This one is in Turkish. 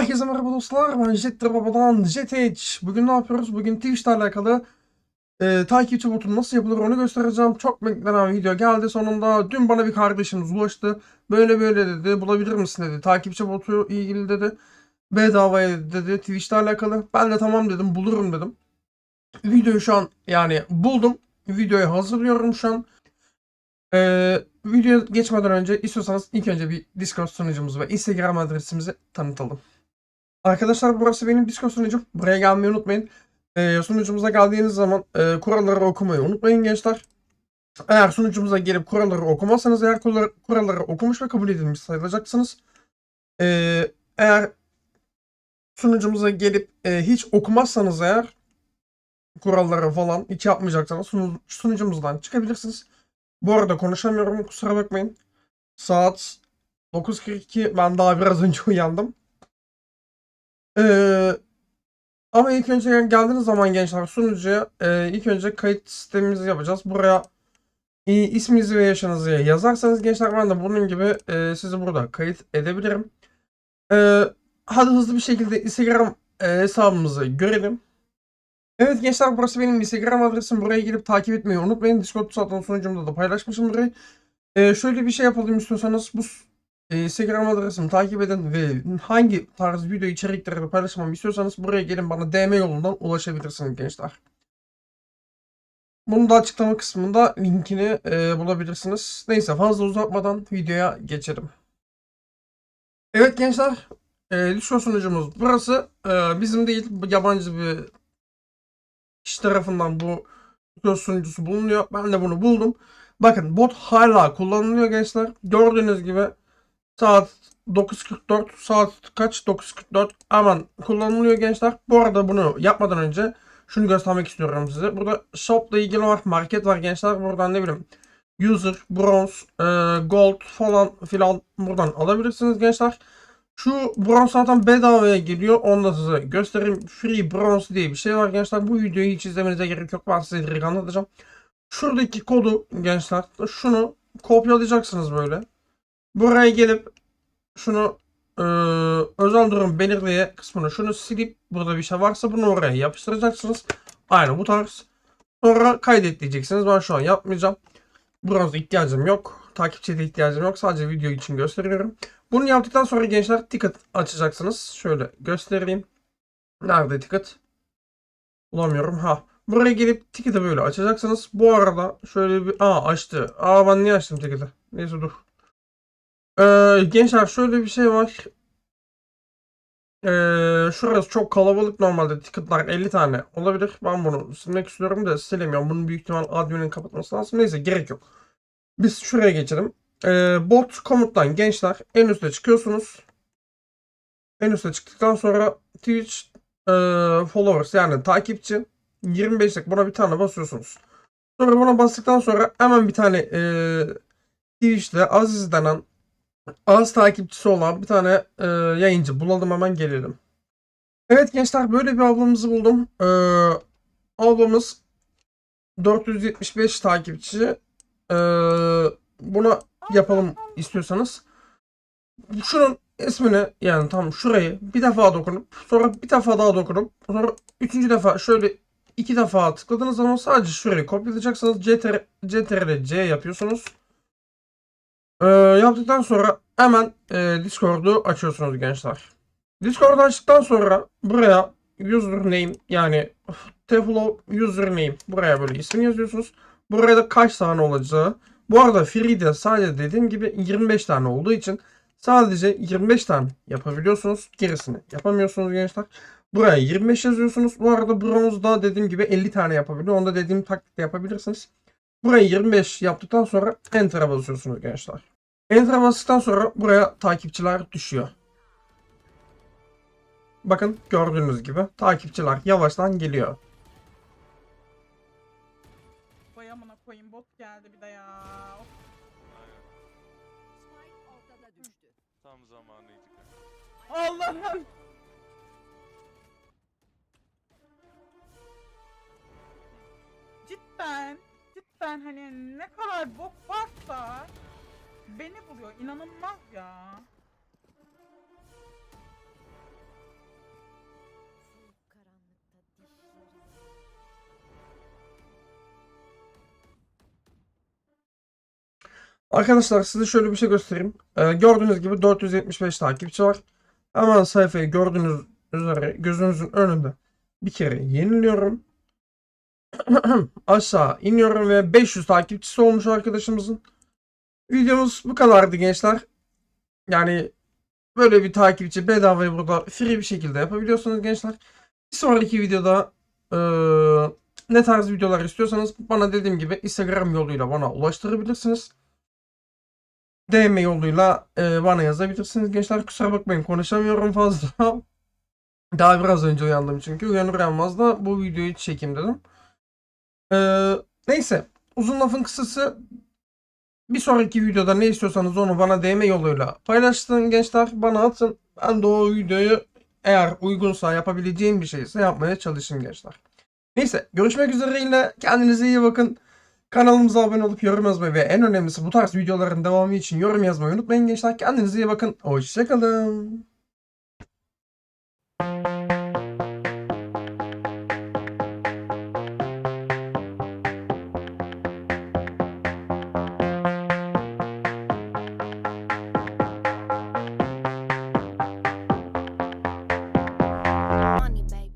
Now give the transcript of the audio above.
ben Jettir Baba'dan JTH. Bugün ne yapıyoruz? Bugün Twitch'le alakalı e, takipçi botu nasıl yapılır onu göstereceğim. Çok beklenen video geldi sonunda. Dün bana bir kardeşimiz ulaştı. Böyle böyle dedi. Bulabilir misin dedi. Takipçi botu ilgili dedi. Bedavaya dedi. Twitch'le alakalı. Ben de tamam dedim. Bulurum dedim. Videoyu şu an yani buldum. Videoyu hazırlıyorum şu an. Ee, videoya geçmeden önce istiyorsanız ilk önce bir Discord sunucumuzu ve Instagram adresimizi tanıtalım. Arkadaşlar burası benim Discord sunucum. Buraya gelmeyi unutmayın. Ee, sunucumuza geldiğiniz zaman e, kuralları okumayı unutmayın gençler. Eğer sunucumuza gelip kuralları okumazsanız eğer kuralları, kuralları okumuş ve kabul edilmiş sayılacaksınız. Ee, eğer sunucumuza gelip e, hiç okumazsanız eğer kuralları falan hiç yapmayacaksanız sunu- sunucumuzdan çıkabilirsiniz. Bu arada konuşamıyorum kusura bakmayın. Saat 9.42 ben daha biraz önce uyandım. Ee, ama ilk önce yani geldiğiniz zaman gençler sunucuya e, ilk önce kayıt sistemimizi yapacağız. Buraya e, isminizi ve yaşınızı yazarsanız gençler ben de bunun gibi e, sizi burada kayıt edebilirim. E, hadi hızlı bir şekilde Instagram e, hesabımızı görelim. Evet gençler burası benim Instagram adresim. Buraya girip takip etmeyi unutmayın. Discord zaten sunucumda da paylaşmışım burayı. Ee, şöyle bir şey yapalım istiyorsanız bu e, Instagram adresimi takip edin ve hangi tarz video içerikleri paylaşmamı istiyorsanız buraya gelin bana DM yolundan ulaşabilirsiniz gençler. Bunu da açıklama kısmında linkini e, bulabilirsiniz. Neyse fazla uzatmadan videoya geçelim. Evet gençler, e, Discord sunucumuz burası. E, bizim değil, yabancı bir kişi tarafından bu Discord sunucusu bulunuyor. Ben de bunu buldum. Bakın bot hala kullanılıyor gençler. Gördüğünüz gibi saat 9.44 saat kaç 9.44 aman kullanılıyor gençler. Bu arada bunu yapmadan önce şunu göstermek istiyorum size. Burada shopla ilgili var market var gençler. Buradan ne bileyim user, bronze, e, gold falan filan buradan alabilirsiniz gençler. Şu bronze zaten bedavaya geliyor. Onu da size göstereyim. Free bronze diye bir şey var gençler. Bu videoyu hiç izlemenize gerek yok. Ben size direkt anlatacağım. Şuradaki kodu gençler şunu kopyalayacaksınız böyle. Buraya gelip şunu eee, özel durum belirleye kısmını şunu silip burada bir şey varsa bunu oraya yapıştıracaksınız. Aynı bu tarz. Sonra kaydet diyeceksiniz. Ben şu an yapmayacağım. Bronze ihtiyacım yok. Takipçiye de ihtiyacım yok. Sadece video için gösteriyorum. Bunu yaptıktan sonra gençler ticket açacaksınız. Şöyle göstereyim. Nerede ticket? Bulamıyorum. Ha. Buraya gelip ticket'ı böyle açacaksınız. Bu arada şöyle bir... Aa açtı. Aa ben niye açtım ticket'ı? Neyse dur. Ee, gençler şöyle bir şey var. Ee, şurası çok kalabalık normalde. Ticket'lar 50 tane olabilir. Ben bunu silmek istiyorum da silemiyorum. Bunun büyük ihtimal admin'in kapatması lazım. Neyse gerek yok. Biz şuraya geçelim. Ee, bot komuttan gençler en üste çıkıyorsunuz. En üste çıktıktan sonra Twitch e, followers yani takipçi 25'lik buna bir tane basıyorsunuz. Sonra buna bastıktan sonra hemen bir tane e, Twitch'te Aziz denen az takipçisi olan bir tane e, yayıncı bulalım hemen gelelim. Evet gençler böyle bir ablamızı buldum. E, ablamız 475 takipçi. E, buna yapalım istiyorsanız. Şunun ismini yani tam şurayı bir defa dokunup sonra bir defa daha dokunup sonra üçüncü defa şöyle iki defa tıkladığınız zaman sadece şurayı kopyalayacaksınız. CTR, CTRL C yapıyorsunuz. Ee, yaptıktan sonra hemen e, Discord'u açıyorsunuz gençler. Discord'u açtıktan sonra buraya username yani Teflo username buraya böyle isim yazıyorsunuz. Buraya da kaç tane olacağı. Bu arada free'de sadece dediğim gibi 25 tane olduğu için sadece 25 tane yapabiliyorsunuz. Gerisini yapamıyorsunuz gençler. Buraya 25 yazıyorsunuz. Bu arada bronzda dediğim gibi 50 tane yapabiliyor. Onu da dediğim taktikte yapabilirsiniz. Buraya 25 yaptıktan sonra Enter'a basıyorsunuz gençler. Enter'a bastıktan sonra buraya takipçiler düşüyor. Bakın gördüğünüz gibi takipçiler yavaştan geliyor. Vay amına koyayım bot geldi bir de ya. Of. Tam zamanıydı. Allah'ım. Cidden, cidden hani ne kadar bok varsa Beni buluyor. İnanılmaz ya. Arkadaşlar size şöyle bir şey göstereyim. Ee, gördüğünüz gibi 475 takipçi var. Hemen sayfayı gördüğünüz üzere gözünüzün önünde bir kere yeniliyorum. Aşağı iniyorum ve 500 takipçisi olmuş arkadaşımızın. Videomuz bu kadardı gençler. Yani böyle bir takipçi bedavaya burada free bir şekilde yapabiliyorsunuz gençler. Bir sonraki videoda eee, ne tarz videolar istiyorsanız bana dediğim gibi Instagram yoluyla bana ulaştırabilirsiniz. DM yoluyla eee, bana yazabilirsiniz gençler. Kusura bakmayın konuşamıyorum fazla. Daha biraz önce uyandım çünkü. Uyanır uyanmaz da bu videoyu çekeyim dedim. Eee, neyse. Uzun lafın kısası bir sonraki videoda ne istiyorsanız onu bana DM yoluyla paylaşın gençler. Bana atın. Ben de o videoyu eğer uygunsa yapabileceğim bir şeyse yapmaya çalışın gençler. Neyse görüşmek üzere yine kendinize iyi bakın. Kanalımıza abone olup yorum yazmayı ve en önemlisi bu tarz videoların devamı için yorum yazmayı unutmayın gençler. Kendinize iyi bakın. Hoşçakalın.